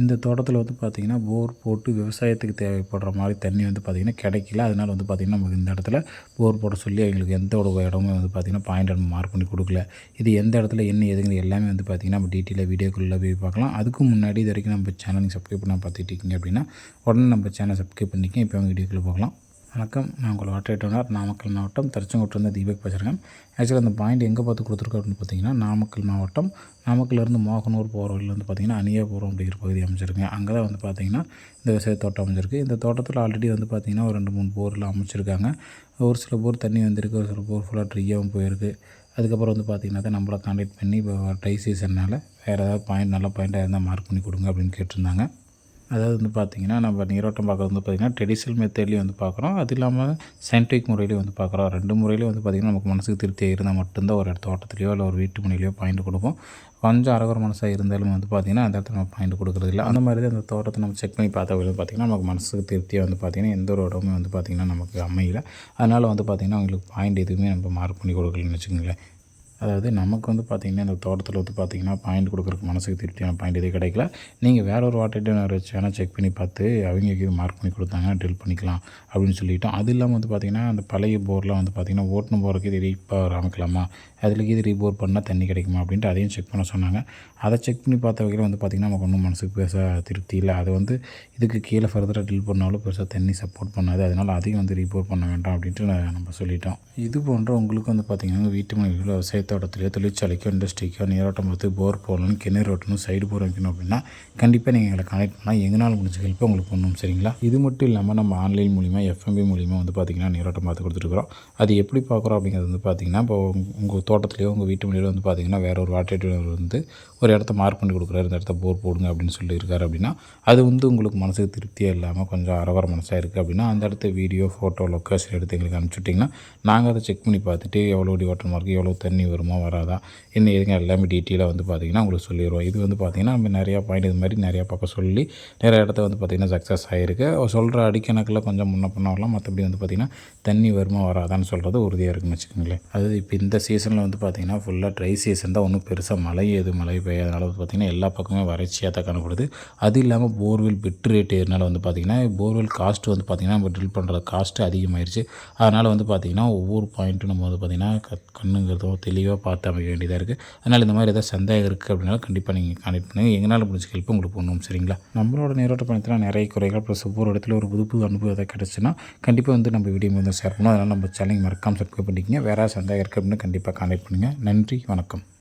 இந்த தோட்டத்தில் வந்து பார்த்திங்கன்னா போர் போட்டு விவசாயத்துக்கு தேவைப்படுற மாதிரி தண்ணி வந்து பார்த்திங்கன்னா கிடைக்கல. அதனால் வந்து பார்த்திங்கன்னா நமக்கு இந்த இடத்துல போர் போட சொல்லி எங்களுக்கு எந்த ஒரு இடமும் வந்து பார்த்திங்கன்னா பாயிண்ட் மார்க் பண்ணி கொடுக்கல. இது எந்த இடத்துல என்ன எதுங்கிறது எல்லாமே வந்து பார்த்திங்கன்னா நம்ம டீட்டெயிலாக வீடியோக்குள்ளே போய் பார்க்கலாம். அதுக்கு முன்னாடி இது வரைக்கும் நம்ம சேனல் சப்ஸ்கிரைப் பண்ண பார்த்துட்டு இருக்கீங்க அப்படின்னா உடனே நம்ம சேனல் சப்ஸ்கிரைப் பண்ணிக்கங்க. இப்போ அவங்க வீடியோக்குள்ளே போகலாம். வணக்கம். நான் உங்கள் வாட்டர் நாமக்கல் மாவட்டம் திருச்செங்கோட்டிலேருந்து தீபக் பேசுகிறேன் ஆக்சுவலாக அந்த பாயிண்ட் எங்கே பார்த்து கொடுத்துருக்கோம் அப்படின்னு பார்த்தீங்கன்னா நாமக்கல் மாவட்டம் நாமக்கல்லேருந்து மோகனூர் போகிற வழியில் வந்து பார்த்திங்கன்னா அணியாபுரம் அப்படிங்கிற பகுதி அமைச்சிருக்கேன் அங்கே தான் வந்து பார்த்திங்கன்னா இந்த விவசாய தோட்டம் அமைஞ்சிருக்கு. இந்த தோட்டத்தில் ஆல்ரெடி வந்து பார்த்திங்கன்னா ஒரு ரெண்டு மூணு போரில் அமைச்சிருக்காங்க. ஒரு சில போர் தண்ணி வந்திருக்கு ஒரு சில போர் ஃபுல்லாக ட்ரீயாகவும் போயிருக்கு. அதுக்கப்புறம் வந்து பார்த்திங்கன்னா தான் நம்மளை காண்டாக்ட் பண்ணி இப்போ ட்ரை சீசன்னால் வேறு ஏதாவது பாயிண்ட் நல்ல பாயிண்ட்டாக இருந்தால் மார்க் பண்ணி கொடுங்க அப்படின்னு கேட்டிருந்தாங்க. அதாவது வந்து பார்த்திங்கன்னா நம்ம நீரோட்டம் பார்க்குறது வந்து பார்த்திங்கன்னா ட்ரெடிஷ்னல் மெத்தட்லேயும் வந்து பார்க்குறோம். அது இல்லாமல் சயின்டிஃபிக் முறையிலையும் வந்து பார்க்குறோம். ரெண்டு முறையிலையும் வந்து பார்த்திங்கன்னா நமக்கு மனசுக்கு திருப்தியாக இருந்தால் மட்டும்தான் ஒரு இடத்த தோட்டத்துலையோ இல்லை ஒரு வீட்டு மனையிலையோ பாயிண்ட் கொடுப்போம். கொஞ்சம் அரகுற மனசாக இருந்தாலும் வந்து பார்த்திங்கன்னா அந்த இடத்துல நம்ம பாயிண்ட் கொடுக்குறது இல்லை. அந்த மாதிரி தான் அந்த தோட்டத்தை நம்ம செக் பண்ணி பார்த்தா வந்து பார்த்திங்கன்னா நமக்கு மனசுக்கு திருப்தியாக வந்து பார்த்திங்கன்னா எந்த ஒரு இடமும் வந்து பார்த்திங்கன்னா நமக்கு அமையல. அதனால் வந்து பார்த்திங்கன்னா அவங்களுக்கு பாயிண்ட் எதுவுமே நம்ம மார்க் பண்ணி கொடுக்கலன்னு வச்சுக்கோங்களேன். அதாவது நமக்கு வந்து பார்த்திங்கன்னா இந்த தோட்டத்தில் வந்து பார்த்திங்கன்னா பாயிண்ட் கொடுக்குறக்கு மனசுக்கு திருப்தியான பாயிண்ட் எதுவும் கிடைக்கல. நீங்கள் வேற ஒரு வாட்டர் டேனர் சேனல் செக் பண்ணி பார்த்து அவங்க இது மார்க் பண்ணி கொடுத்தாங்கன்னா ட்ரில் பண்ணிக்கலாம் அப்படின்னு சொல்லிட்டோம். அது இல்லாமல் வந்து பார்த்திங்கன்னா அந்த பழைய போர்லாம் வந்து பார்த்திங்கன்னா ஓட்டணும் போகிறதுக்கு இது ரீப்பாக அமைக்கலாமா? அதில் இது ரீபோர் பண்ணால் தண்ணி கிடைக்குமா? அப்படின்ட்டு அதையும் செக் பண்ண சொன்னாங்க. அதை செக் பண்ணி பார்த்த வகையில் வந்து பார்த்திங்கன்னா நமக்கு ஒன்றும் மனசுக்கு பெருசாக திருப்தி இல்லை. அது வந்து இதுக்கு கீழே ஃபர்தராக ட்ரில் பண்ணாலும் பெருசாக தண்ணி சப்போர்ட் பண்ணாது. அதனால் அதையும் வந்து ரீபோர் பண்ண வேண்டாம் அப்படின்ட்டு நம்ம சொல்லிட்டோம். இது போன்ற உங்களுக்கு வந்து பார்த்திங்கன்னா வீட்டு மனைவிகளோ விவசாயத்தோட்டத்திலையோ தொழிற்சாலைக்கோ இண்டஸ்ட்ரிக்கோ நீரோட்டம் பார்த்து போர் போடணும் கிணறு ஓட்டணும் சைடு போர் வைக்கணும் அப்படின்னா கண்டிப்பாக நீங்கள் எங்களை கனெக்ட் பண்ணால் எங்களால் முடிஞ்ச ஹெல்ப் உங்களுக்கு பண்ணணும் சரிங்களா? இது மட்டும் இல்லாமல் நம்ம ஆன்லைன் மூலிமா எஃப்எம்பி மூலிமா வந்து பார்த்திங்கன்னா நீரோட்டம் பார்த்து கொடுத்துருக்குறோம். அது எப்படி பார்க்குறோம் அப்படிங்கிறது வந்து பார்த்திங்கன்னா இப்போ உங்கள் தோட்டத்துலேயோ உங்கள் வீட்டு முன்னாடியோ வந்து பார்த்திங்கன்னா வேறு ஒரு வாட்டர் டேனர் வந்து ஒரு இடத்த மார்க் பண்ணி கொடுக்குறாரு இந்த இடத்த போர் போடுங்க அப்படின்னு சொல்லியிருக்காரு அப்படின்னா அது வந்து உங்களுக்கு மனசுக்கு திருப்தியாக இல்லாமல் கொஞ்சம் அரவர மனசாக இருக்குது அப்படின்னா அந்த இடத்த வீடியோ ஃபோட்டோ லொக்கேஷன் எடுத்து எங்களுக்கு அனுப்பிச்சுட்டிங்கன்னா நாங்கள் அதை செக் பண்ணி பார்த்துட்டு எவ்வளோ டி வாட்டர் மார்க் எவ்வளோ தண்ணி வரும் வருமா வராதா என்ன எதுங்க எல்லாமே டீட்டெயிலாக வந்து பார்த்திங்கன்னா உங்களுக்கு சொல்லிடுவோம் இது வந்து பார்த்திங்கன்னா நம்ம நிறையா பாயிண்ட் இது மாதிரி நிறையா பக்கம் சொல்லி நிறைய இடத்த வந்து பார்த்திங்கன்னா சக்ஸஸ் ஆகிருக்கு சொல்கிற அடிக்கணக்கில் கொஞ்சம் முன்ன பண்ண வரலாம் மற்றபடி வந்து பார்த்திங்கன்னா தண்ணி வருமா வராதான்னு சொல்கிறது உறுதியாக இருக்குன்னு வச்சுக்கோங்களேன் அது இப்போ இந்த சீசனில் வந்து பார்த்திங்கன்னா ஃபுல்லாக ட்ரை சீசன் தான் ஒன்றும் பெருசாக மழை எது மழை பெய்யாதனால வந்து பார்த்திங்கன்னா எல்லா பக்கமே வறட்சியாக தான் காணப்படுது அது இல்லாமல் போர்வெல் பெட் ரேட் ஏறினால வந்து பார்த்திங்கன்னா போர்வெல் காஸ்ட்டு வந்து பார்த்திங்கன்னா நம்ம ட்ரில் பண்ணுற காஸ்ட்டு அதிகமாயிருச்சு அதனால் வந்து பார்த்திங்கன்னா ஒவ்வொரு பாயிண்ட்டும் நம்ம வந்து பார்த்திங்கன்னா க கண்ணுங்கிறதோ தெளிவாக பார்த்து அமைக்க வேண்டியதாக இருக்குது அதனால் இந்த மாதிரி ஏதாவது சந்தேகம் இருக்குது அப்படின்னாலும் கண்டிப்பாக நீங்கள் கான்டெக்ட் பண்ணுங்கள் எங்களால் முடிஞ்ச ஹெல்ப் உங்களுக்கு பண்ணுவோம். சரிங்களா? நம்மளோட நீரோட்ட பயணத்தில் நிறைய குறைகள் ப்ளஸ் ஒவ்வொரு இடத்துல ஒரு புது புது அனுபவம் எதாவது கிடச்சுன்னா கண்டிப்பாக வந்து நம்ம வீடியோ வந்து ஷேர் பண்ணணும் அதனால் நம்ம சேனல் மறக்காமல் சப்ஸ்கிரைப் பண்ணிக்கங்க. வேறு சந்தேகம் இருக்குது அப்படின்னு கண்டிப்பாக கான்டெக்ட் பண்ணுங்கள் நன்றி வணக்கம்.